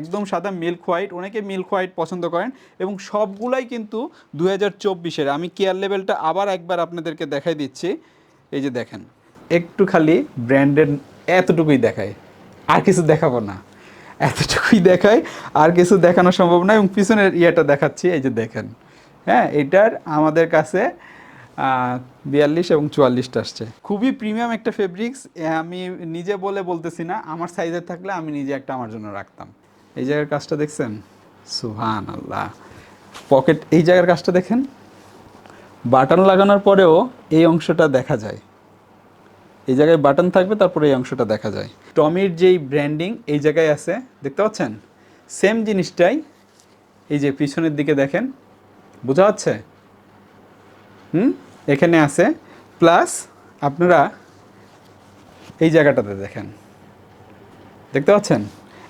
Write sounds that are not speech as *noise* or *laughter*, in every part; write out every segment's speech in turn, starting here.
একদম সাদা milk white অনেকে মিল্ক হোয়াইট পছন্দ করেন এবং সবগুলাই কিন্তু দু হাজার চব্বিশের। আমি কেয়ার লেভেলটা আবার একবার আপনাদেরকে দেখাই দিচ্ছি। এই যে দেখেন, একটু খালি ব্র্যান্ডেড এতটুকুই দেখায়, আর কিছু দেখাবো না। এতটুকুই দেখায়, আর কিছু দেখানো সম্ভব না এবং পিছনের ইয়েটা দেখাচ্ছি। এই যে দেখেন হ্যাঁ এটার আমাদের কাছে বিয়াল্লিশ এবং চুয়াল্লিশটা আসছে। খুবই প্রিমিয়াম একটা ফেব্রিক্স আমি নিজে বলে বলতেছি না, আমার সাইজের থাকলে আমি নিজে একটা আমার জন্য রাখতাম। এই জায়গার কাজটা দেখছেন? সুহান আল্লাহ পকেট, এই জায়গার কাজটা দেখেন? বাটন লাগানোর পরেও এই অংশটা দেখা যায়। এই জায়গায় বাটন থাকবে, তারপরে এই অংশটা দেখা যায়। টমির যেই ব্র্যান্ডিং, এই জায়গায় আছে, দেখতে পাচ্ছেন? সেম জিনিসটাই এই যে পিছনের দিকে দেখেন। বোঝা যাচ্ছে? হুম? এখানে আছে। প্লাস আপনারা এই জায়গাটাতে দেখেন। দেখতে পাচ্ছেন?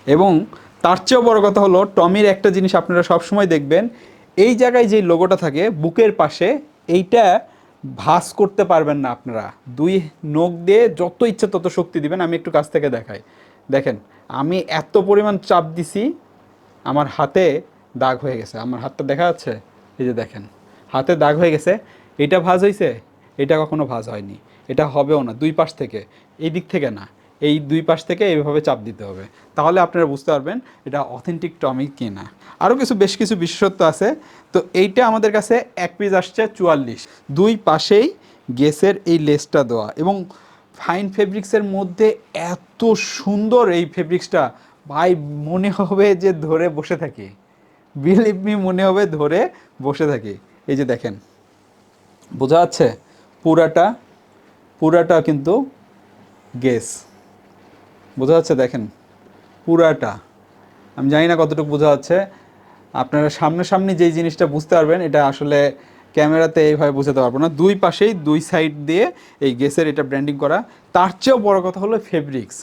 এবং তার চেয়েও বড় কথা হলো, টমির একটা জিনিস আপনারা সবসময় দেখবেন, এই জায়গায় যে লোগোটা থাকে, বুকের পাশে, এইটা ভাস করতে পারবেন না আপনারা। দুই নখ দিয়ে যত ইচ্ছা তত শক্তি দিবেন, আমি একটু কাছ থেকে দেখাই। দেখেন, আমি এত পরিমাণ চাপ দিছি, আমার হাতে দাগ হয়ে গেছে। আমার হাতটা দেখা যাচ্ছে? এই যে দেখেন, হাতে দাগ হয়ে গেছে। এটা ভাজ হয়েছে এটা কখনো ভাজ হয়নি। এটা হবেও না, দুই পাশ থেকে। এই দিক থেকে না। এই দুই পাশ থেকে এইভাবে চাপ দিতে হবে। তাহলে আপনারা বুঝতে পারবেন এটা অথেন্টিক টমিক কিনা। আরও কিছু, বেশ কিছু বিশেষত্ব আছে। তো এইটা আমাদের কাছে এক পিস আসছে, চুয়াল্লিশ। দুই পাশেই গেসের এই লেসটা দেওয়া এবং ফাইন ফেব্রিক্সের মধ্যে এত সুন্দর এই ফেব্রিক্সটা ভাই, মনে হবে যে ধরে বসে থাকি। বিলিভ মি মনে হবে ধরে বসে থাকি। এই যে দেখেন, বোঝা যাচ্ছে পুরাটা পুরাটা কিন্তু গেস বোঝা যাচ্ছে দেখেন, পুরাটা। আমি জানি না কতটুকু বোঝা যাচ্ছে। আপনারা সামনাসামনি যেই জিনিসটা বুঝতে পারবেন, এটা আসলে ক্যামেরাতে এইভাবে বোঝাতে পারব না। দুই পাশেই, দুই সাইড দিয়ে এই গেসের এটা ব্র্যান্ডিং করা। তার চেয়েও বড় কথা হলো ফেব্রিক্স।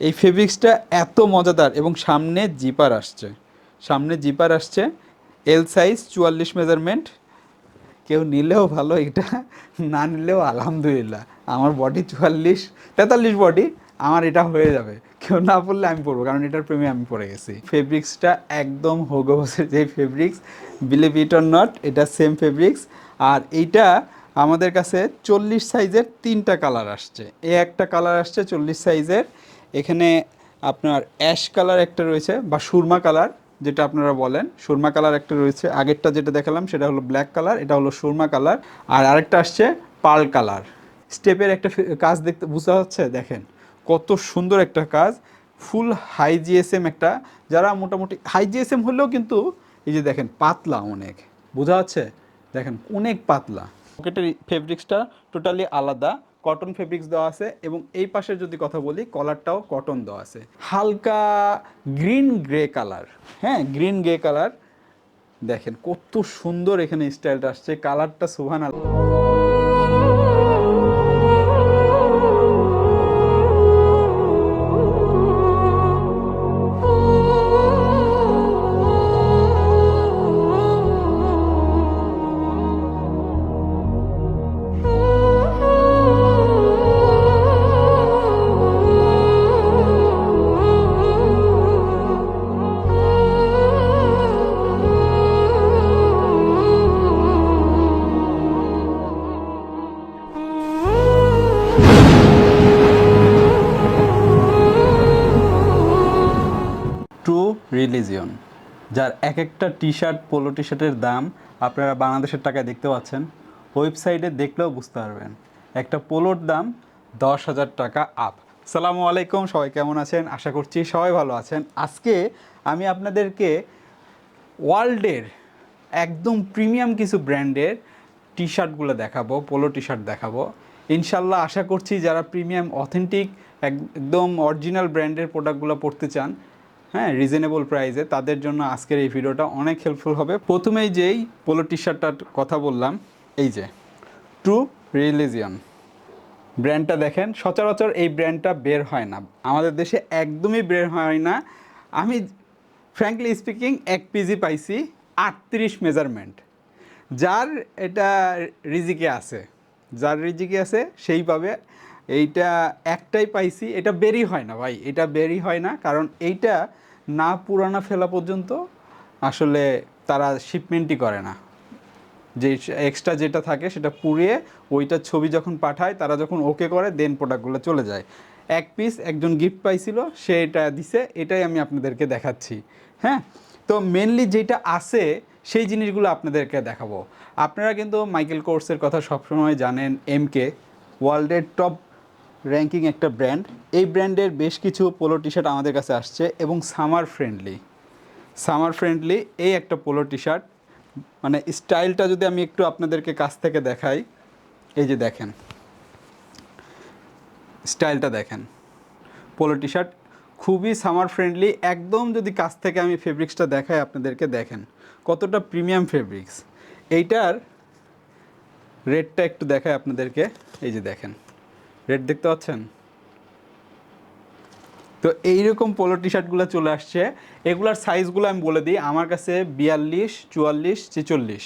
এই ফেব্রিক্সটা এত মজাদার এবং সামনে জিপার আসছে। সামনে জিপার আসছে, এল সাইজ চুয়াল্লিশ মেজারমেন্ট। কেউ নিলেও ভালো, এটা না নিলেও আলহামদুলিল্লাহ। আমার বডি চুয়াল্লিশ, তেতাল্লিশ বডি। আমার এটা হয়ে যাবে। কেউ না পড়লে আমি পড়ব, কারণ এটার প্রেমে আমি পড়ে গেছি। ফেব্রিক্সটা একদম হোগোবসের যে fabrics believe it or not এটা সেম ফেব্রিক্স আর এইটা আমাদের কাছে চল্লিশ সাইজের তিনটা কালার আসছে। এ একটা কালার আসছে চল্লিশ সাইজের এখানে আপনার অ্যাশ কালার একটা রয়েছে বা সুরমা কালার যেটা আপনারা বলেন। সুরমা কালার একটা রয়েছে। আগেরটা যেটা দেখালাম, সেটা হলো ব্ল্যাক কালার এটা হলো সুরমা কালার আর আরেকটা আসছে পার্ল কালার স্টেপের একটা কাজ দেখতে বুঝতে হচ্ছে? দেখেন। কত সুন্দর একটা কাজ। ফুল হাই জিএসএম একটা, যারা মোটামুটি হাই জিএসএম হলেও কিন্তু এই যে দেখেন পাতলা অনেক। বোঝা যাচ্ছে? দেখেন অনেক পাতলা। পকেটের ফেব্রিক্সটা টোটালি আলাদা। কটন ফেব্রিক্স দেওয়া আছে এবং এই পাশে যদি কথা বলি কলারটাও কটন দেওয়া আছে। হালকা গ্রিন গ্রে কালার হ্যাঁ গ্রিন গ্রে কালার দেখেন কত সুন্দর এখানে স্টাইলটা আসছে। কালারটা সুহান ট্রু রিলিজিয়ন যার এক একটা টি শার্ট পোলো টি শার্টের দাম আপনারা বাংলাদেশের টাকায় দেখতে পাচ্ছেন। ওয়েবসাইটে দেখলেও বুঝতে পারবেন। একটা পোলোর দাম দশ হাজার টাকা আপ সালামু আলাইকুম, সবাই কেমন আছেন? আশা করছি সবাই ভালো আছেন। আজকে আমি আপনাদেরকে ওয়ার্ল্ডের একদম প্রিমিয়াম কিছু ব্র্যান্ডের টি শার্টগুলো দেখাবো পোলো টি শার্ট দেখাবো। ইনশাল্লাহ আশা করছি যারা প্রিমিয়াম অথেন্টিক একদম অরিজিনাল ব্র্যান্ডের প্রোডাক্টগুলো পড়তে চান হ্যাঁ রিজনেবল প্রাইসে তাদের জন্য আজকের এই ভিডিওটা অনেক হেল্পফুল হবে। প্রথমেই যেই পোলো টি শার্টটার কথা বললাম, এই যে ট্রু রিলিজিয়ন ব্র্যান্ডটা দেখেন, সচরাচর এই ব্র্যান্ডটা বের হয় না। আমাদের দেশে একদমই বের হয় না। আমি ফ্র্যাঙ্কলি স্পিকিং এক পিজি পাইছি আটত্রিশ মেজারমেন্ট যার এটা রিজিকে আছে, যার রিজিকে আছে সেই পাবে। এইটা একটাই পাইছি, এটা বেরি হয় না ভাই, এটা বেরি হয় না। কারণ এইটা না পুরানা ফেলা পর্যন্ত আসলে তারা শিপমেন্টই করে না। যে এক্সট্রা যেটা থাকে সেটা পুড়িয়ে ওইটার ছবি যখন পাঠায়, তারা যখন ওকে করে দেন প্রোডাক্টগুলো চলে যায়। এক পিস একজন গিফট পাইছিল সে এটা দিছে, এটাই আমি আপনাদেরকে দেখাচ্ছি। হ্যাঁ? তো মেনলি যেটা আছে, সেই জিনিসগুলো আপনাদেরকে দেখাবো। আপনারা কিন্তু মাইকেল কোর্সের কথা সবসময় জানেন এমকে ওয়ার্ল্ডের টপ র্যাঙ্কিং একটা ব্র্যান্ড এই ব্র্যান্ডের বেশ কিছু পোলো টি শার্ট আমাদের কাছে আসছে এবং সামার ফ্রেন্ডলি সামার ফ্রেন্ডলি এই একটা পোলো টি শার্ট মানে স্টাইলটা যদি আমি একটু আপনাদেরকে কাছ থেকে দেখাই, এই যে দেখেন। স্টাইলটা দেখেন। পোলো টি শার্ট খুবই সামার ফ্রেন্ডলি একদম যদি কাছ থেকে আমি ফেব্রিক্সটা দেখাই আপনাদেরকে দেখেন, কতটা প্রিমিয়াম ফেব্রিক্স এইটার রেটটা একটু দেখাই আপনাদেরকে, এই যে দেখেন। রেট দেখতে পাচ্ছেন? তো এইরকম পোলো টি শার্টগুলো চলে আসছে। এগুলার সাইজগুলো আমি বলে দিই। আমার কাছে বিয়াল্লিশ, চুয়াল্লিশ, ছেচল্লিশ।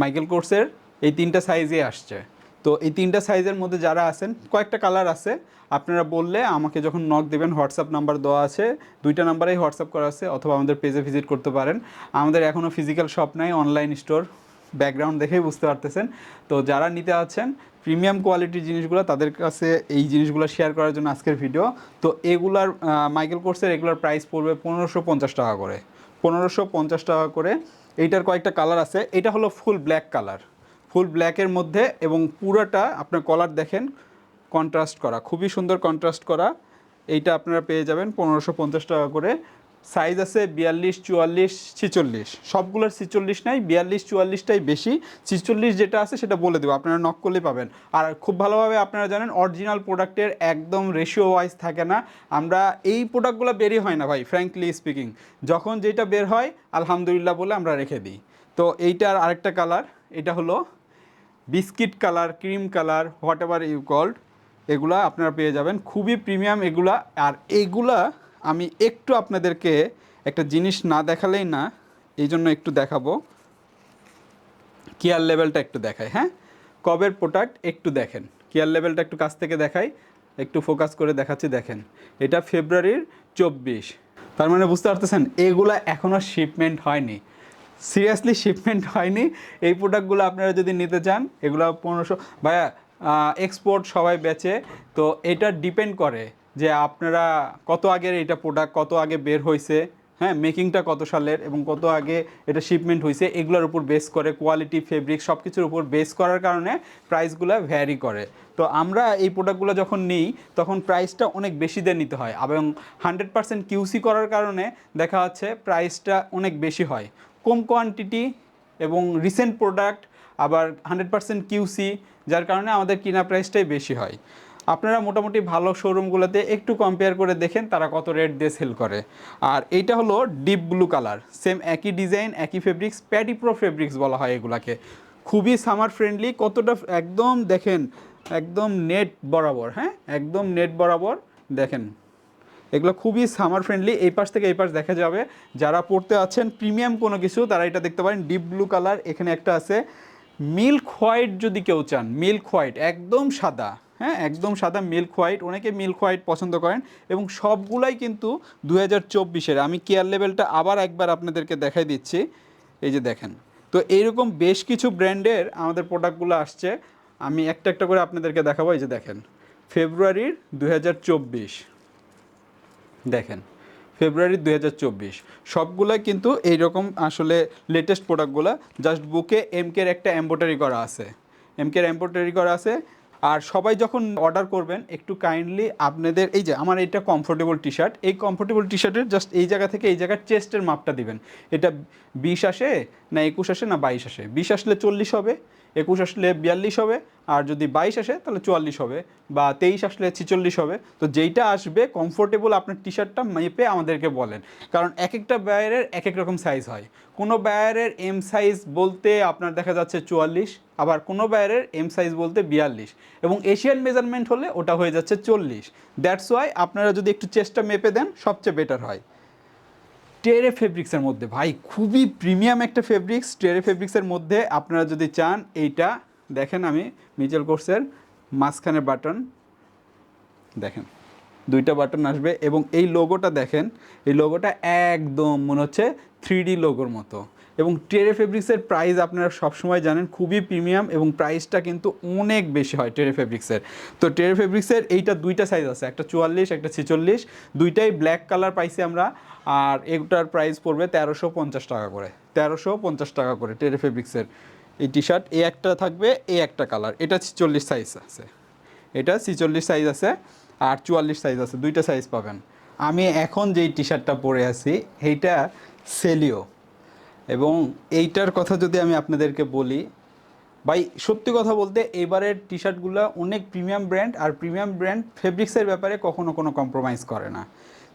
মাইকেল কোর্সের এই তিনটা সাইজে আসছে। তো এই তিনটা সাইজের মধ্যে যারা আছেন, কয়েকটা কালার আছে। আপনারা বললে আমাকে যখন নক দেবেন হোয়াটসঅ্যাপ নাম্বার দেওয়া আছে। দুইটা নাম্বারেই হোয়াটসঅ্যাপ করা আছে, অথবা আমাদের পেজে ভিজিট করতে পারেন। আমাদের এখনও ফিজিক্যাল শপ নাই অনলাইন স্টোর ব্যাকগ্রাউন্ড দেখেই বুঝতে পারতেছেন। তো যারা নিতে আছেন প্রিমিয়াম কোয়ালিটির জিনিসগুলো, তাদের কাছে এই জিনিসগুলো শেয়ার করার জন্য আজকের ভিডিও তো এগুলার মাইকেল কোর্সের এগুলার প্রাইস পড়বে পনেরোশো পঞ্চাশ টাকা করে। পনেরোশো পঞ্চাশ টাকা করে। এইটার কয়েকটা কালার আছে। এটা হলো ফুল ব্ল্যাক কালার ফুল ব্ল্যাকের মধ্যে এবং পুরোটা আপনার কলার দেখেন কন্ট্রাস্ট করা। খুবই সুন্দর কন্ট্রাস্ট করা। এইটা আপনারা পেয়ে যাবেন পনেরোশো পঞ্চাশ টাকা করে। সাইজ আছে বিয়াল্লিশ, চুয়াল্লিশ, ছিচল্লিশ। সবগুলোর ছিচল্লিশ নাই, বিয়াল্লিশ, চুয়াল্লিশটাই বেশি। ছিচল্লিশ যেটা আছে সেটা বলে দেবো, আপনারা নক করলেই পাবেন। আর খুব ভালোভাবে আপনারা জানেন অরিজিনাল প্রোডাক্টের একদম রেশিও ওয়াইজ থাকে না। আমরা এই প্রোডাক্টগুলো বেরই হয় না ভাই ফ্র্যাঙ্কলি স্পিকিং যখন যেটা বের হয়, আলহামদুলিল্লাহ বলে আমরা রেখে দিই। তো এইটার আরেকটা কালার এটা হলো biscuit colour cream colour whatever you called এগুলা আপনারা পেয়ে যাবেন। খুবই প্রিমিয়াম এগুলা, আর এইগুলা আমি একটু আপনাদেরকে একটা জিনিস না দেখালেই না, এই জন্য একটু দেখাবো। কেয়ার লেভেলটা একটু দেখাই হ্যাঁ? কবের প্রোডাক্ট একটু দেখেন। কেয়ার লেভেলটা একটু কাছ থেকে দেখাই, একটু ফোকাস করে দেখাচ্ছি, দেখেন। এটা ফেব্রুয়ারির চব্বিশ। তার মানে বুঝতে পারতেছেন, এগুলা এখনও শিপমেন্ট হয়নি। সিরিয়াসলি শিপমেন্ট হয়নি। এই প্রোডাক্টগুলো আপনারা যদি নিতে চান, এগুলো পনেরোশো, ভাইয়া এক্সপোর্ট সবাই বেচে, তো এটা ডিপেন্ড করে। যে আপনারা কত আগের এটা প্রোডাক্ট কত আগে বের হয়েছে হ্যাঁ মেকিংটা কত সালের এবং কত আগে এটা শিপমেন্ট হয়েছে এগুলোর উপর বেস করে কোয়ালিটি ফেব্রিক সব কিছুর উপর বেস করার কারণে প্রাইসগুলো ভ্যারি করে। তো আমরা এই প্রোডাক্টগুলো যখন নিই, তখন প্রাইসটা অনেক বেশি দিয়ে নিতে হয় এবং হান্ড্রেড পার্সেন্ট কিউসি করার কারণে দেখা যাচ্ছে প্রাইসটা অনেক বেশি হয়। কম কোয়ান্টিটি এবং রিসেন্ট প্রোডাক্ট আবার হান্ড্রেড পার্সেন্ট কিউসি যার কারণে আমাদের কিনা প্রাইসটাই বেশি হয়। আপনারা মোটামুটি ভালো শোরুমগুলোতে একটু কম্পেয়ার করে দেখেন তারা কত রেট দিয়ে সেল করে। আর এইটা হলো ডিপ ব্লু কালার সেম একই ডিজাইন একই ফেব্রিক্স প্যাডি প্রো ফেব্রিক্স বলা হয় এগুলাকে। খুবই সামার ফ্রেন্ডলি কতটা একদম দেখেন, একদম নেট বরাবর হ্যাঁ? একদম নেট বরাবর, দেখেন। এগুলো খুবই সামার ফ্রেন্ডলি এই পাশ থেকে এই পাশ দেখা যাবে। যারা পড়তে আছেন প্রিমিয়াম কোনো কিছু, তারা এটা দেখতে পারেন ডিপ ব্লু কালার এখানে একটা আছে। মিল্ক হোয়াইট যদি কেউ চান মিল্ক হোয়াইট একদম সাদা। হ্যাঁ একদম সাদা মিল্ক হোয়াইট অনেকে মিল্ক হোয়াইট পছন্দ করেন এবং সবগুলাই কিন্তু দু হাজার চব্বিশের। আমি কেয়ার লেভেলটা আবার একবার আপনাদেরকে দেখাই দিচ্ছি। এই যে দেখেন, তো এইরকম বেশ কিছু ব্র্যান্ডের আমাদের প্রোডাক্টগুলো আসছে। আমি একটা একটা করে আপনাদেরকে দেখাবো। এই যে দেখেন, ফেব্রুয়ারির দু হাজার চব্বিশ। দেখেন ফেব্রুয়ারি দু হাজার চব্বিশ। সবগুলাই কিন্তু এইরকম আসলে লেটেস্ট প্রোডাক্টগুলো জাস্ট বুকে এমকের একটা এম্বোটারি করা আছে। এমকের এম্বোটারি করা আছে। আর সবাই যখন অর্ডার করবেন, একটু কাইন্ডলি আপনাদের, এই যে আমার এটা কমফোর্টেবল টি শার্ট এই কমফোর্টেবল টি শার্টের জাস্ট এই জায়গা থেকে এই জায়গার চেস্টের মাপটা দিবেন। এটা বিশ আসে না একুশ আসে না বাইশ আসে? বিশ আসলে চল্লিশ হবে। একুশ আসলে বিয়াল্লিশ হবে, আর যদি বাইশ আসে তাহলে চুয়াল্লিশ হবে, বা তেইশ আসলে ছিচল্লিশ হবে। তো যেইটা আসবে কমফোর্টেবল আপনার টি শার্টটা মেপে আমাদেরকে বলেন। কারণ এক একটা ব্যায়ারের এক এক রকম সাইজ হয়। কোনো ব্যায়ারের এম সাইজ বলতে আপনার দেখা যাচ্ছে চুয়াল্লিশ, আবার কোনো ব্যায়ারের এম সাইজ বলতে বিয়াল্লিশ, এবং এশিয়ান মেজারমেন্ট হলে ওটা হয়ে যাচ্ছে চল্লিশ। দ্যাটস ওয়াই আপনারা যদি একটু চেষ্টা মেপে দেন, সবচেয়ে বেটার হয়। টেরে ফেব্রিক্সের মধ্যে। ভাই, খুবই প্রিমিয়াম একটা ফেব্রিক্স টেরে ফেব্রিক্সের মধ্যে আপনারা যদি চান, এইটা দেখেন আমি মিচেল কোর্সের মাঝখানের বাটন দেখেন, দুইটা বাটন আসবে এবং এই লোগোটা দেখেন, এই লোগোটা একদম মনে হচ্ছে থ্রি লোগোর মতো। এবং টেরে ফেব্রিক্সের প্রাইস আপনারা সবসময় জানেন, খুবই প্রিমিয়াম এবং প্রাইসটা কিন্তু অনেক বেশি হয় টেরে ফেব্রিক্সের তো টেরে ফেব্রিক্সের এইটা দুইটা সাইজ আছে, একটা চুয়াল্লিশ, একটা ছেচল্লিশ, দুইটাই ব্ল্যাক কালার পাইছি আমরা। আর এটার প্রাইস পড়বে তেরোশো পঞ্চাশ টাকা করে, তেরোশো পঞ্চাশ টাকা করে টেরে ফেব্রিক্সের এই টি শার্ট এ একটা থাকবে এ একটা কালার এটা ছিচল্লিশ সাইজ আছে। এটা ছিচল্লিশ সাইজ আছে আর চুয়াল্লিশ সাইজ আছে, দুইটা সাইজ পাবেন। আমি এখন যেই টি শার্টটা পরে আছি এইটা সেলিও এবং এইটার কথা যদি আমি আপনাদেরকে বলি, ভাই, সত্যি কথা বলতে এবারের টি শার্টগুলো অনেক প্রিমিয়াম ব্র্যান্ড আর প্রিমিয়াম ব্র্যান্ড ফেব্রিক্সের ব্যাপারে কখনো কোনো কম্প্রোমাইজ করে না।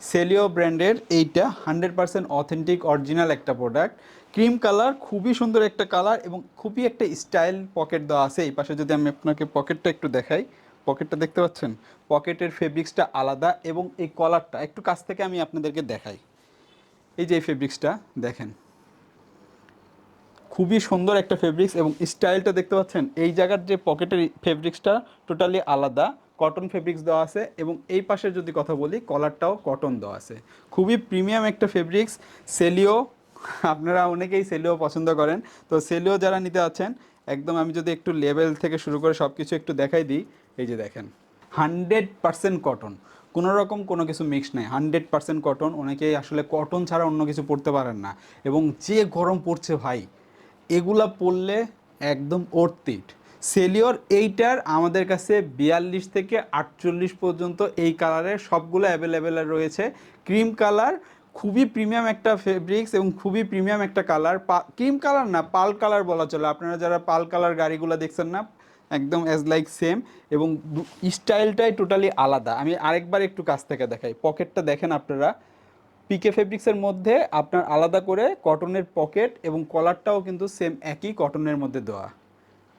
সেলিও ব্র্যান্ডের এইটা হান্ড্রেড পার্সেন্ট অথেন্টিক অরিজিনাল একটা প্রোডাক্ট। ক্রিম কালার, খুবই সুন্দর একটা কালার এবং খুবই একটা স্টাইল পকেট দেওয়া আছে। এই পাশে যদি আমি আপনাকে পকেটটা একটু দেখাই, পকেটটা দেখতে পাচ্ছেন? পকেটের ফেব্রিক্সটা আলাদা এবং এই কলারটা একটু কাছ থেকে আমি আপনাদেরকে দেখাই। এই যে এই ফেব্রিক্সটা, দেখেন। খুবই সুন্দর একটা ফেব্রিক্স এবং স্টাইলটা দেখতে পাচ্ছেন? এই জায়গার যে পকেটের ফেব্রিক্সটা টোটালি আলাদা। কটন ফেব্রিক্স দেওয়া আছে এবং এই পাশে যদি কথা বলি কলারটাও কটন দেওয়া আছে। খুবই প্রিমিয়াম একটা ফেব্রিক্স সেলিও আপনারা অনেকেই সেলিও পছন্দ করেন। তো সেলিও যারা নিতে আছেন, একদম আমি যদি একটু লেভেল থেকে শুরু করে সব কিছু একটু দেখাই দিই, এই যে দেখেন। হান্ড্রেড পার্সেন্ট কটন কোনো রকম কোনো কিছু মিক্স নেই। হান্ড্রেড পার্সেন্ট কটন অনেকেই আসলে কটন ছাড়া অন্য কিছু পড়তে পারেন না। এবং যে গরম পড়ছে ভাই, এগুলা পড়লে একদম অর্থিট সেলিওর এইটার আমাদের কাছে বিয়াল্লিশ থেকে আটচল্লিশ পর্যন্ত এই কালারের সবগুলো অ্যাভেলেবেল রয়েছে। ক্রিম কালার খুবই প্রিমিয়াম একটা ফেব্রিক্স এবং খুবই প্রিমিয়াম একটা কালার। ক্রিম কালার না, পাল কালার বলা চলে। আপনারা যারা পাল কালার গাড়িগুলো দেখছেন না, একদম অ্যাজ লাইক সেম এবং স্টাইলটাই টোটালি আলাদা। আমি আরেকবার একটু কাছ থেকে দেখাই। পকেটটা দেখেন আপনারা। পিকে ফেব্রিক্সের মধ্যে আপনার আলাদা করে কটনের পকেট এবং কলারটাও কিন্তু সেম একই কটনের মধ্যে দেওয়া।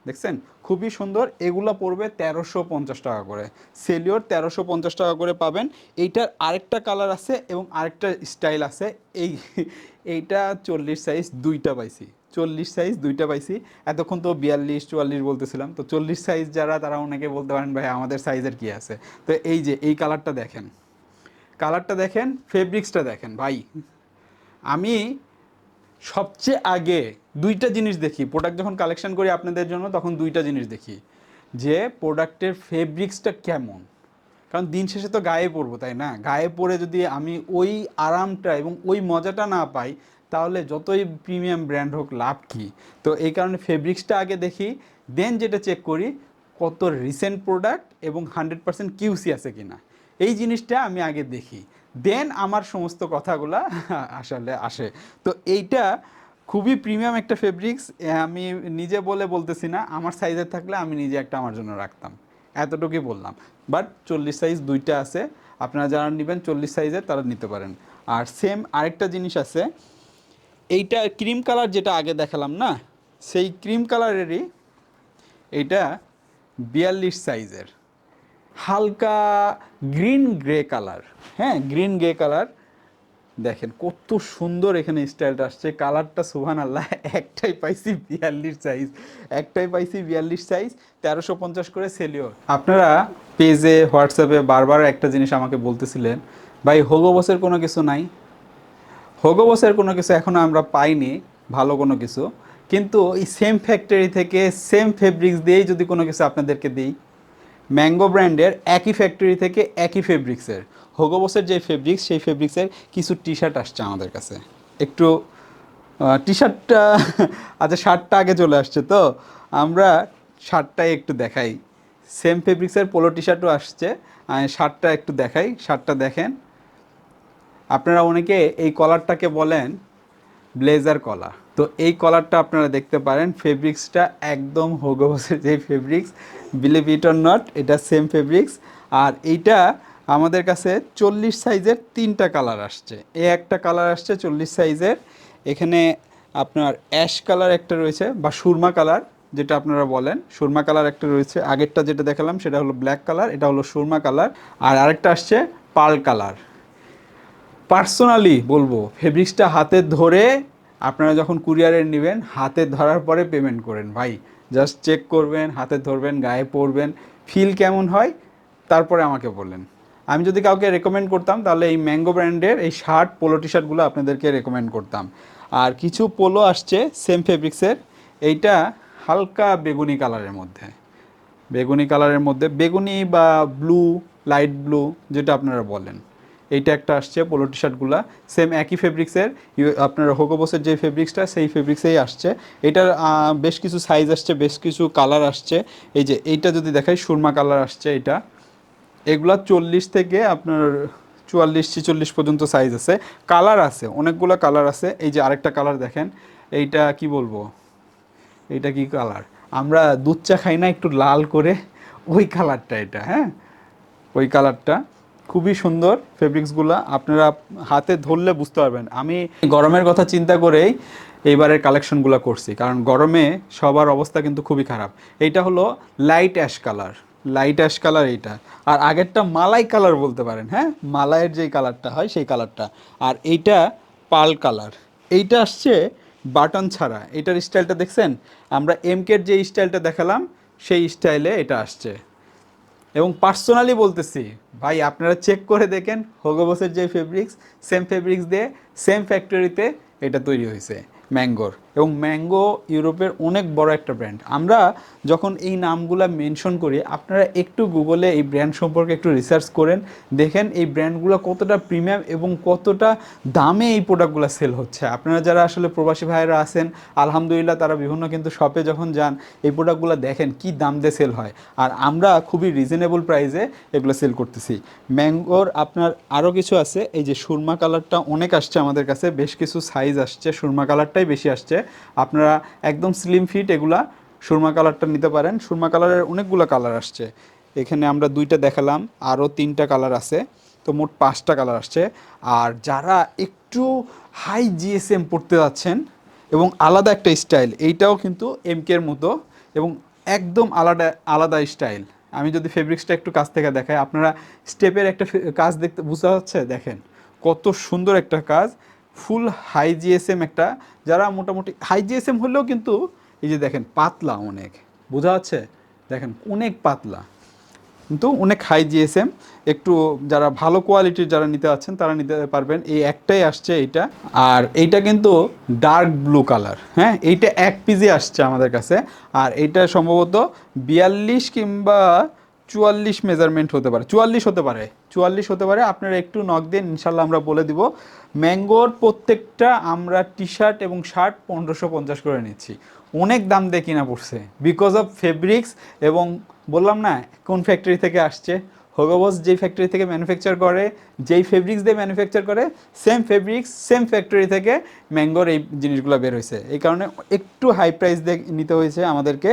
দেখছেন? খুবই সুন্দর। এগুলো পড়বে তেরোশো পঞ্চাশ টাকা করে। সেলিওর তেরোশো পঞ্চাশ টাকা করে পাবেন। এইটার আরেকটা কালার আছে এবং আরেকটা স্টাইল আছে। এই *laughs* এইটা চল্লিশ সাইজ দুইটা পাইছি। চল্লিশ সাইজ দুইটা পাইছি। এতক্ষণ তো বিয়াল্লিশ, চুয়াল্লিশ বলতেছিলাম। তো চল্লিশ সাইজ যারা, তারা অনেকে বলতে পারেন, ভাই, আমাদের সাইজের কি আছে? তো এই যে, এই কালারটা দেখেন। কালারটা দেখেন ফেব্রিক্সটা দেখেন, ভাই। আমি সবচেয়ে আগে দুইটা জিনিস দেখি। প্রোডাক্ট যখন কালেকশন করি আপনাদের জন্য, তখন দুইটা জিনিস দেখি। যে প্রোডাক্টের ফেব্রিক্সটা কেমন? কারণ দিন শেষে তো গায়ে পরবো, তাই না? গায়ে পরে যদি আমি ওই আরামটা এবং ওই মজাটা না পাই, তাহলে যতই প্রিমিয়াম ব্র্যান্ড হোক, লাভ কী? তো এই কারণে ফেব্রিক্সটা আগে দেখি দেন যেটা চেক করি, কত রিসেন্ট প্রোডাক্ট এবং হান্ড্রেড পার্সেন্ট কিউসি আছে কিনা? এই জিনিসটা আমি আগে দেখি। দেন আমার সমস্ত কথাগুলা আসলে আসে। তো এইটা খুবই প্রিমিয়াম একটা ফেব্রিক্স আমি নিজে বলে বলতেছি না, আমার সাইজের থাকলে আমি নিজে একটা আমার জন্য রাখতাম। এতটুকুই বললাম। বাট চল্লিশ সাইজ দুইটা আছে, আপনারা যারা নেবেন চল্লিশ সাইজের তারা নিতে পারেন। আর সেম আরেকটা জিনিস আছে, এইটা ক্রিম কালার যেটা আগে দেখালাম না, সেই ক্রিম কালারেরই এইটা বিয়াল্লিশ সাইজের হালকা গ্রিন গ্রে কালার। হ্যাঁ গ্রিন গ্রে কালার। দেখেন কত সুন্দর এখানে স্টাইলটা আসছে। কালারটা সুহান আল্লাহ একটাই পাইছি বিয়াল্লিশ সাইজ একটাই পাইছি বিয়াল্লিশ সাইজ তেরোশো পঞ্চাশ করে সেলিও। আপনারা পেজে, হোয়াটসঅ্যাপে বারবার একটা জিনিস আমাকে বলতেছিলেন, ভাই, হোগো বসের কোনো কিছু নাই? হোগো বসের কোনো কিছু এখনও আমরা পাইনি, ভালো কোনো কিছু। কিন্তু এই সেম ফ্যাক্টরি থেকে সেম ফেব্রিক্স দিয়েই যদি কোনো কিছু আপনাদেরকে দিই ম্যাঙ্গো ব্র্যান্ডের একই ফ্যাক্টরি থেকে একই ফেব্রিক্সের হোগোবসের যে ফেব্রিক্স সেই ফেব্রিক্সের কিছু টি শার্ট আসছে আমাদের কাছে। একটু টি শার্টটা *laughs* আচ্ছা শার্টটা আগে চলে আসছে তো। আমরা শার্টটাই একটু দেখাই। সেম ফেব্রিক্সের পোলো টি শার্টও আসছে শার্টটা একটু দেখাই। শার্টটা দেখেন। আপনারা অনেকে এই কলারটাকে বলেন ব্লেজার কলা তো এই কলারটা আপনারা দেখতে পারেন ফেব্রিক্সটা একদম হোগোবসের যে fabrics believe it or not এটা সেম ফেব্রিক্স আর এইটা আমাদের কাছে চল্লিশ সাইজের তিনটা কালার আসছে। এ একটা কালার আসছে চল্লিশ সাইজের এখানে আপনার অ্যাশ কালার একটা রয়েছে বা সুরমা কালার যেটা আপনারা বলেন। সুরমা কালার একটা রয়েছে। আগেরটা যেটা দেখালাম, সেটা হলো ব্ল্যাক কালার এটা হলো সুরমা কালার আর আরেকটা আসছে পাল কালার পার্সোনালি বলব ফেব্রিক্সটা হাতে ধরে আপনারা যখন কুরিয়ারে নেবেন, হাতে ধরার পরে পেমেন্ট করেন। ভাই জাস্ট চেক করবেন, হাতে ধরবেন, গায়ে পরবেন ফিল কেমন হয়, তারপরে আমাকে বললেন। আমি যদি কাউকে রেকমেন্ড করতাম, তাহলে এই ম্যাঙ্গো ব্র্যান্ডের এই শার্ট পোলো টি শার্টগুলো আপনাদেরকে রেকমেন্ড করতাম। আর কিছু পোলো আসছে সেম ফেব্রিক্সের এইটা হালকা বেগুনি কালারের মধ্যে। বেগুনি কালারের মধ্যে, বেগুনি বা ব্লু লাইট ব্লু যেটা আপনারা বলেন। এইটা একটা আসছে পোলো টি শার্টগুলো সেম একই ফেব্রিক্সের আপনার হোগোবসের যে ফেব্রিক্সটা সেই ফেব্রিক্সেই আসছে। এটার বেশ কিছু সাইজ আসছে, বেশ কিছু কালার আসছে। এই যে এইটা যদি দেখাই, সুরমা কালার আসছে এটা এগুলা চল্লিশ থেকে আপনার চুয়াল্লিশ, ছিচল্লিশ পর্যন্ত সাইজ আছে। কালার আছে, অনেকগুলো কালার আছে। এই যে আরেকটা কালার দেখেন, এইটা কি বলব? এইটা কি কালার আমরা দুধ চা খাই না, একটু লাল করে। ওই কালারটা এটা হ্যাঁ? ওই কালারটা খুবই সুন্দর ফেব্রিক্সগুলো আপনারা হাতে ধরলে বুঝতে পারবেন। আমি গরমের কথা চিন্তা করেই এইবারের কালেকশনগুলো করছি। কারণ গরমে সবার অবস্থা কিন্তু খুবই খারাপ। এইটা হলো light ash colour light ash colour এইটা। আর আগেরটা মালাই কালার বলতে পারেন হ্যাঁ? মালাইয়ের যেই কালারটা হয়, সেই কালারটা আর এইটা পাল কালার এইটা আসছে বাটন ছাড়া। এটার স্টাইলটা দেখছেন? আমরা এমকের যে স্টাইলটা দেখালাম, সেই স্টাইলে এটা আসছে। এবং পার্সোনালি বলতেছি, ভাই আপনারা চেক করে দেখেন হোগোবসের যে ফেব্রিক্স সেম ফেব্রিক্স দিয়ে সেম ফ্যাক্টরিতে এটা তৈরি হয়েছে ম্যাঙ্গোর এবং ম্যাঙ্গো ইউরোপের অনেক বড় একটা ব্র্যান্ড আমরা যখন এই নামগুলো মেনশন করি, আপনারা একটু গুগলে এই ব্র্যান্ড সম্পর্কে একটু রিসার্চ করেন, দেখেন এই ব্র্যান্ডগুলো কতটা প্রিমিয়াম এবং কতটা দামে এই প্রোডাক্টগুলো সেল হচ্ছে। আপনারা যারা আসলে প্রবাসী ভাইয়েরা আছেন, আলহামদুলিল্লাহ তারা বিভিন্ন কিন্তু শপে যখন যান, এই প্রোডাক্টগুলো দেখেন কি দাম দিয়ে সেল হয়। আর আমরা খুবই রিজনেবল প্রাইসে এগুলো সেল করতেছি। ম্যাঙ্গোর আপনার আরও কিছু আছে, এই যে সুরমা কালারটা অনেক আসছে আমাদের কাছে, বেশ কিছু সাইজ আসছে, সুরমা কালারটাই বেশি আসছে। আপনারা একদম স্লিম ফিট এগুলা সুরমা কালারটা নিতে পারেন। সুরমা কালারের অনেকগুলো কালার আসছে। এখানে আমরা দুইটা দেখালাম, আরও তিনটা কালার আছে। তো মোট পাঁচটা কালার আসছে। আর যারা একটু হাই জিএসএম পড়তে যাচ্ছেন এবং আলাদা একটা স্টাইল এইটাও কিন্তু এমকের মতো এবং একদম আলাদা আলাদা স্টাইল আমি যদি ফেব্রিক্সটা একটু কাছ থেকে দেখাই, আপনারা স্টেপের একটা কাজ দেখতে বুঝতে যাচ্ছে? দেখেন কত সুন্দর একটা কাজ। ফুল হাই জিএসএম একটা, যারা মোটামুটি, হাই জিএসএম হলেও কিন্তু এই যে দেখেন পাতলা অনেক। বোঝা যাচ্ছে? দেখেন অনেক পাতলা। কিন্তু অনেক হাই জিএসএম। একটু যারা ভালো কোয়ালিটির যারা নিতে আছেন, তারা নিতে পারবেন। এই একটাই আসছে এইটা। আর এইটা কিন্তু ডার্ক ব্লু কালার হ্যাঁ? এইটা এক পিজি আসছে আমাদের কাছে। আর এইটা সম্ভবত বিয়াল্লিশ কিংবা চুয়াল্লিশ মেজারমেন্ট হতে পারে। চুয়াল্লিশ হতে পারে। চুয়াল্লিশ হতে পারে। আপনারা একটু নক দিন ইনশাল্লাহ আমরা বলে দিব। ম্যাঙ্গোর প্রত্যেকটা আমরা টি শার্ট এবং শার্ট পনেরোশো পঞ্চাশ করে নিচ্ছি। অনেক দাম দিয়ে কিনা পড়ছে। বিকজ অফ ফেব্রিক্স এবং বললাম না, কোন ফ্যাক্টরি থেকে আসছে? হোগোবস যেই ফ্যাক্টরি থেকে ম্যানুফ্যাকচার করে, যেই ফেব্রিক্স দিয়ে ম্যানুফ্যাকচার করে সেম ফেব্রিক্স সেম ফ্যাক্টরি থেকে ম্যাঙ্গোর এই জিনিসগুলো বের হয়েছে। এই কারণে একটু হাই প্রাইস দিয়ে নিতে হয়েছে আমাদেরকে।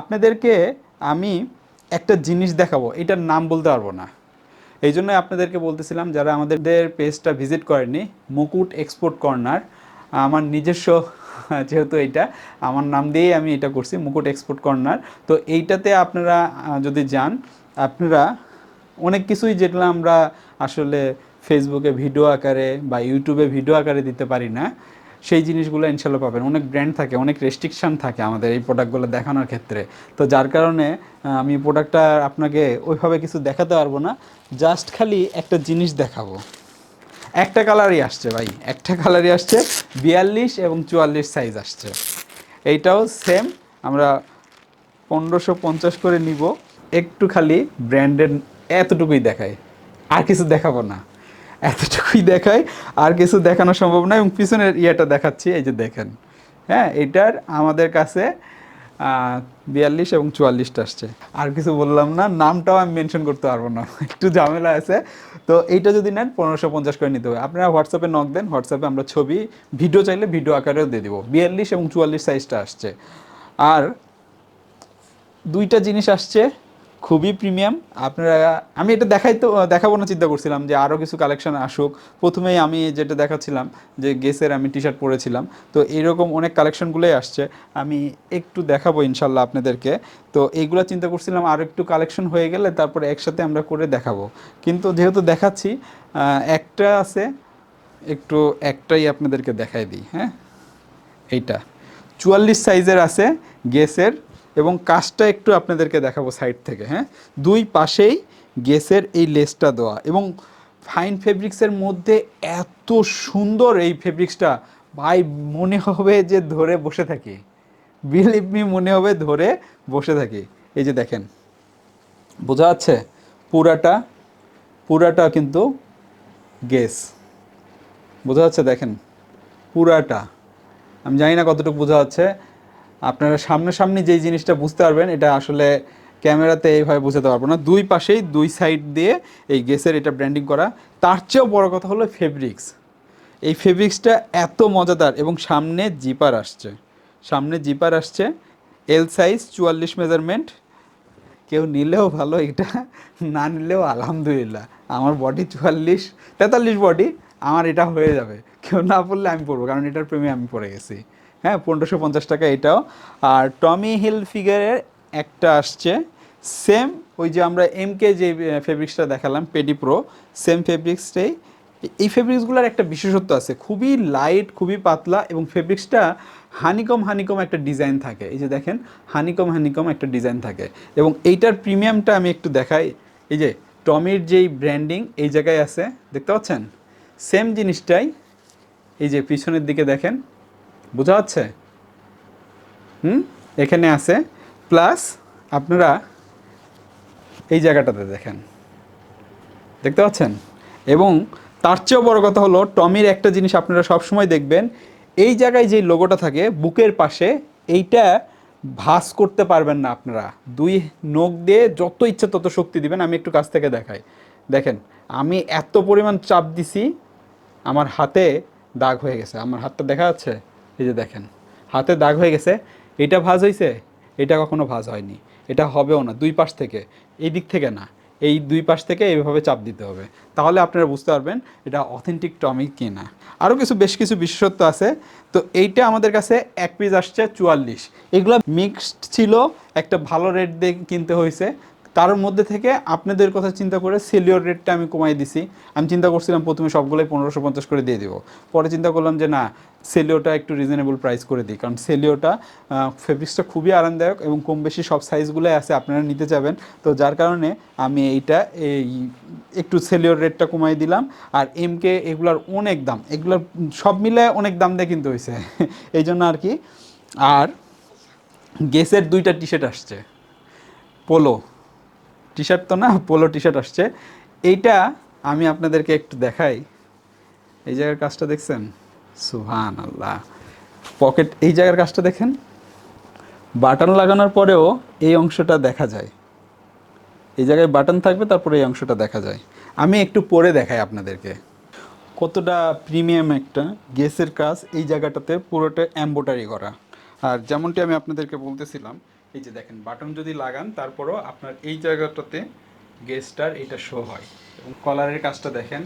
আপনাদেরকে আমি একটা জিনিস দেখাবো, এটার নাম বলতে পারব না। এই জন্য আপনাদেরকে বলতেছিলাম, যারা আমাদের পেজটা ভিজিট করেনি মুকুট এক্সপোর্ট কর্নার, আমার নিজস্ব, যেহেতু এটা আমার নাম দিয়েই আমি এটা করছি, মুকুট এক্সপোর্ট কর্নার। তো এইটাতে আপনারা যদি যান, আপনারা অনেক কিছুই যেগুলো আমরা আসলে ফেসবুকে ভিডিও আকারে বা ইউটিউবে ভিডিও আকারে দিতে পারি না সেই জিনিসগুলো ইনশাল্লাহ পাবেন। অনেক ব্র্যান্ড থাকে, অনেক রেস্ট্রিকশান থাকে আমাদের এই প্রোডাক্টগুলো দেখানোর ক্ষেত্রে। তো যার কারণে আমি প্রোডাক্টটা আপনাকে ওইভাবে কিছু দেখাতে পারব না। জাস্ট খালি একটা জিনিস দেখাবো। একটা কালারই আসছে ভাই, একটা কালারই আসছে, বিয়াল্লিশ এবং চুয়াল্লিশ সাইজ আসছে। এইটাও সেম আমরা পনেরোশো পঞ্চাশ করে নিব। একটু খালি ব্র্যান্ডের এতটুকুই দেখায় আর কিছু দেখাবো না। এতটুকুই দেখায় আর কিছু দেখানো সম্ভব নয় এবং পিছনের ইয়েটা দেখাচ্ছি, এই যে দেখেন। হ্যাঁ এটার আমাদের কাছে বিয়াল্লিশ এবং চুয়াল্লিশটা আসছে। আর কিছু বললাম না, নামটাও আমি মেনশন করতে পারব না, *laughs* একটু ঝামেলা আছে। তো এইটা যদি নেন, পনেরোশো পঞ্চাশ করে নিতে হবে। আপনারা হোয়াটসঅ্যাপে নক দেন, হোয়াটসঅ্যাপে আমরা ছবি, ভিডিও চাইলে ভিডিও আকারেও দিয়ে দিব। বিয়াল্লিশ এবং চুয়াল্লিশ সাইজটা আসছে। আর দুইটা জিনিস আসছে খুবই প্রিমিয়াম। আপনারা, আমি এটা দেখাই তো দেখাবো না, চিন্তা করছিলাম যে আরও কিছু কালেকশন আসুক। প্রথমেই আমি যেটা দেখাচ্ছিলাম যে গেসের আমি টি শার্ট পরেছিলাম। তো এইরকম অনেক কালেকশনগুলোই আসছে। আমি একটু দেখাবো ইনশাল্লাহ আপনাদেরকে। তো এইগুলো চিন্তা করছিলাম আরও একটু কালেকশন হয়ে গেলে তারপরে একসাথে আমরা করে দেখাবো। কিন্তু যেহেতু দেখাচ্ছি একটা আছে, একটু একটাই আপনাদেরকে দেখাই দিই হ্যাঁ? এইটা। চুয়াল্লিশ সাইজের আছে গেসের। এবং কাজটা একটু আপনাদেরকে দেখাবো সাইড থেকে হ্যাঁ? দুই পাশেই গেসের এই লেসটা দেওয়া এবং ফাইন ফেব্রিক্সের মধ্যে এত সুন্দর এই ফেব্রিক্সটা ভাই, মনে হবে যে ধরে বসে থাকি। বিলিভ মি মনে হবে ধরে বসে থাকি। এই যে দেখেন, বোঝা যাচ্ছে? পুরাটা পুরাটা কিন্তু গেস। বোঝা যাচ্ছে? দেখেন, পুরাটা। আমি জানি না কতটুকু বোঝা যাচ্ছে। আপনারা সামনাসামনি যেই জিনিসটা বুঝতে পারবেন, এটা আসলে ক্যামেরাতে এইভাবে বোঝাতে পারব না। দুই পাশেই, দুই সাইড দিয়ে এই গেসের এটা ব্র্যান্ডিং করা। তার চেয়েও বড় কথা হলো ফেব্রিক্স এই ফেব্রিক্সটা এত মজাদার এবং সামনে জিপার আসছে। সামনে জিপার আসছে এল সাইজ চুয়াল্লিশ মেজারমেন্ট কেউ নিলেও ভালো এটা, না নিলেও আলহামদুলিল্লাহ। আমার বডি চুয়াল্লিশ, তেতাল্লিশ বডি আমার এটা হয়ে যাবে। কেউ না পড়লে আমি পড়ব, কারণ এটার প্রেমে আমি পড়ে গেছি। হ্যাঁ পনেরোশো পঞ্চাশ টাকা এটাও। আর টমি হিল ফিগারের একটা আসছে, সেম ওই যে আমরা এমকে যে ফেব্রিক্সটা দেখালাম, পেডি প্রো, সেম ফেব্রিক্সটাই। এই ফেব্রিক্সগুলোর একটা বিশেষত্ব আছে, খুবই লাইট, খুবই পাতলা এবং ফেব্রিক্সটা হানিকম হানিকম একটা ডিজাইন থাকে। এই যে দেখেন, হানিকম হানিকম একটা ডিজাইন থাকে এবং এইটার প্রিমিয়ামটা আমি একটু দেখাই। এই যে টমির যেই ব্র্যান্ডিং এই জায়গায় আছে, দেখতে পাচ্ছেন? সেম জিনিসটাই, এই যে পিছনের দিকে দেখেন বোঝা যাচ্ছে? হুম? এখানে আছে প্লাস আপনারা এই জায়গাটাতে দেখেন। দেখতে পাচ্ছেন? এবং তার চেয়েও বড় কথা হলো, টমির একটা জিনিস আপনারা সবসময় দেখবেন, এই জায়গায় যেই লোগোটা থাকে, বুকের পাশে, এইটা ভাস করতে পারবেন না আপনারা। দুই নখ দিয়ে যত ইচ্ছা তত শক্তি দিবেন, আমি একটু কাছ থেকে দেখাই। দেখেন, আমি এত পরিমাণ চাপ দিছি, আমার হাতে দাগ হয়ে গেছে। আমার হাতটা দেখা যাচ্ছে? এই যে দেখেন, হাতে দাগ হয়ে গেছে, এটা ভাজ হয়েছে এটা কখনো ভাজ হয়নি, এটা হবেও না, দুই পাশ থেকে, এই দিক থেকে না, এই দুই পাশ থেকে এইভাবে চাপ দিতে হবে। তাহলে আপনারা বুঝতে পারবেন এটা অথেন্টিক টমি কি না আরও কিছু, বেশ কিছু বিশেষত্ব আছে, তো এইটা আমাদের কাছে এক পিস আসছে, চুয়াল্লিশ। এগুলো মিক্সড ছিল, একটা ভালো রেট দিয়ে কিনতে হয়েছে তার মধ্যে থেকে আপনাদের কথা চিন্তা করে সেলিওর রেটটা আমি কমাই দিছি। আমি চিন্তা করছিলাম প্রথমে সবগুলোই পনেরোশো পঞ্চাশ করে দিয়ে দিব। পরে চিন্তা করলাম যে না সেলিওটা একটু রিজনেবল প্রাইস করে দিই। কারণ সেলিওটা ফেব্রিক্সটা খুবই আরামদায়ক এবং কম বেশি সব সাইজগুলোই আছে, আপনারা নিতে যাবেন। তো যার কারণে আমি এইটা, এই একটু সেলিওর রেটটা কমাই দিলাম। আর এমকে এগুলার অনেক দাম, এগুলার সব মিলে অনেক দাম দিয়ে কিন্তু হয়েছে এই জন্য আর কি, আর গেসের দুইটা টি শার্ট আসছে। পোলো টি শার্ট তো না পোলো টি শার্ট আসছে। এইটা আমি আপনাদেরকে একটু দেখাই। এই জায়গার কাজটা দেখছেন? সুহান আল্লাহ পকেট এই জায়গার কাজটা দেখেন। বাটন লাগানোর পরেও এই অংশটা দেখা যায়। এই জায়গায় বাটন থাকবে, তারপরে এই অংশটা দেখা যায়। আমি একটু পরে দেখাই আপনাদেরকে। কতটা প্রিমিয়াম একটা গেসের কাজ এই জায়গাটাতে পুরোটা এম্বোটারি করা। আর যেমনটি আমি আপনাদেরকে বলতেছিলাম এই যে দেখেন বাটন যদি লাগান, তারপরও আপনার এই জায়গাটাতে গেসটার এটা শো হয়। এবং কলারের কাজটা দেখেন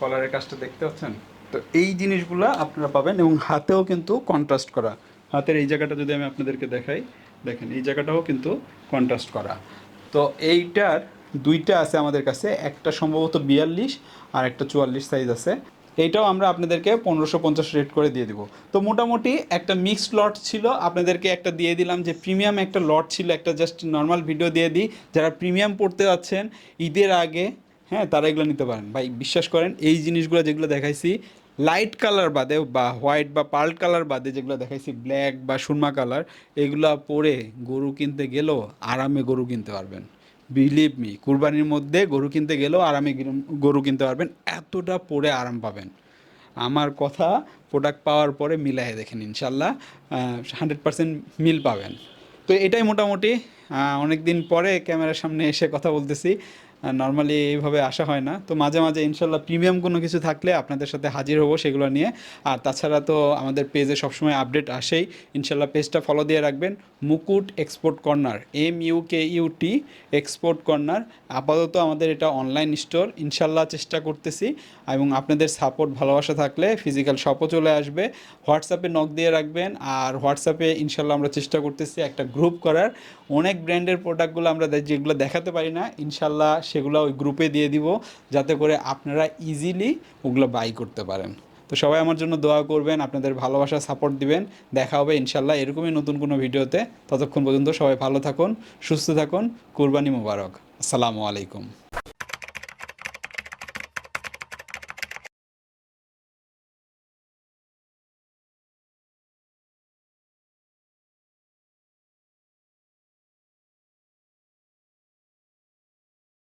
কলারের কাজটা দেখতে পাচ্ছেন? তো এই জিনিসগুলো আপনারা পাবেন এবং হাতেও কিন্তু কন্ট্রাস্ট করা। হাতের এই জায়গাটা যদি আমি আপনাদেরকে দেখাই, দেখেন, এই জায়গাটাও কিন্তু কন্ট্রাস্ট করা। তো এইটার দুইটা আছে আমাদের কাছে, একটা সম্ভবত বিয়াল্লিশ আর একটা চুয়াল্লিশ সাইজ আছে। এইটাও আমরা আপনাদেরকে পনেরোশো পঞ্চাশ রেট করে দিয়ে দিব। তো মোটামুটি একটা মিক্সড লট ছিল, আপনাদেরকে একটা দিয়ে দিলাম যে প্রিমিয়াম একটা লট ছিল, একটা জাস্ট নর্মাল ভিডিও দিয়ে দিই। যারা প্রিমিয়াম পড়তে যাচ্ছেন, ঈদের আগে হ্যাঁ তারা এগুলো নিতে পারেন। ভাই, বিশ্বাস করেন, এই জিনিসগুলো যেগুলো দেখাইছি লাইট কালার বাদে বা হোয়াইট বা পার্ল কালার বাদে যেগুলো দেখাইছি ব্ল্যাক বা সুরমা কালার এগুলো পরে গরু কিনতে গেলেও আরামে গরু কিনতে পারবেন। বিলিভ মি কুরবানির মধ্যে গরু কিনতে গেলেও আরামে গিরু- কিনতে পারবেন। এতটা পরে আরাম পাবেন। আমার কথা প্রোডাক্ট পাওয়ার পরে মিলাই দেখেন ইনশাল্লাহ হান্ড্রেড পার্সেন্ট মিল পাবেন। তো এটাই মোটামুটি অনেকদিন পরে ক্যামেরার সামনে এসে কথা বলতেছি। নর্মালি এইভাবে আসা হয় না। তো মাঝে মাঝে ইনশাল্লাহ প্রিমিয়াম কোনো কিছু থাকলে আপনাদের সাথে হাজির হব সেগুলো নিয়ে। আর তাছাড়া তো আমাদের পেজে সবসময় আপডেট আসেই। ইনশাল্লাহ পেজটা ফলো দিয়ে রাখবেন। Mukut export corner M U K U T export corner আপাতত আমাদের এটা অনলাইন স্টোর ইনশাল্লাহ চেষ্টা করতেছি। এবং আপনাদের সাপোর্ট ভালোবাসা থাকলে ফিজিক্যাল শপও চলে আসবে। হোয়াটসঅ্যাপে নক দিয়ে রাখবেন। আর হোয়াটসঅ্যাপে ইনশাল্লাহ আমরা চেষ্টা করতেছি একটা গ্রুপ করার। অনেক ব্র্যান্ডের প্রোডাক্টগুলো আমরা যেগুলো দেখাতে পারি না। ইনশাল্লাহ সেগুলো ওই গ্রুপে দিয়ে দিব, যাতে করে আপনারা ইজিলি ওগুলো বাই করতে পারেন। তো সবাই আমার জন্য দোয়া করবেন, আপনাদের ভালোবাসা সাপোর্ট দিবেন। দেখা হবে ইনশাল্লাহ এরকমই নতুন কোনো ভিডিওতে। ততক্ষণ পর্যন্ত সবাই ভালো থাকুন, সুস্থ থাকুন। কুরবানি মুবারক। আসসালামু আলাইকুম।